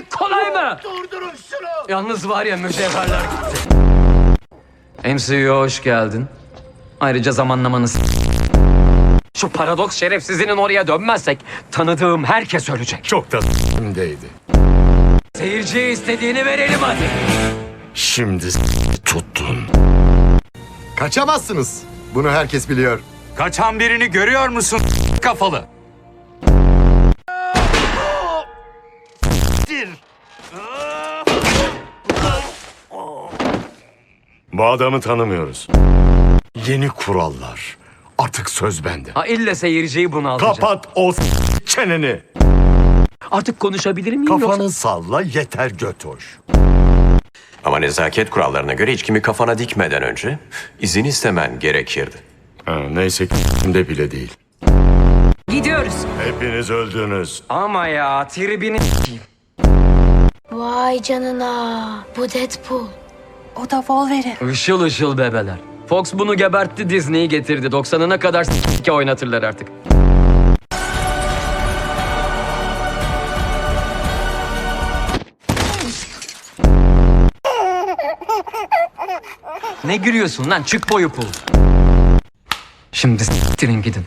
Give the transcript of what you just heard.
demek kolay mı? Durdurun şunu! Yalnız var ya mücevherler gitti. MCU'ya hoş geldin. Ayrıca zamanlamanı s- Şu paradoks şerefsizinin oraya dönmezsek tanıdığım herkes ölecek. Çok da s**imdeydi. Seyirciye istediğini verelim hadi. Şimdi s- tuttun. Kaçamazsınız. Bunu herkes biliyor. Kaçan birini görüyor musun kafalı? Bu adamı tanımıyoruz. Yeni kurallar. Artık söz bende. Ha ille seyirciyi bunaltacak. Kapat o s- çeneni. Artık konuşabilir miyim yoksa? Kafanı salla yeter götoş. Ama nezaket kurallarına göre içkimi kafana dikmeden önce izin istemen gerekirdi. Ha, neyse ki s**imde bile değil. Gidiyoruz. Hepiniz öldünüz. Ama ya tribini. Vay canına. Bu Deadpool. O da Wolverine. Işıl ışıl bebeler. Fox bunu gebertti Disney'i getirdi. 90'ına kadar s**ke oynatırlar artık. Ne gülüyorsun lan? Çık boyu pul. Şimdi s**tirin gidin.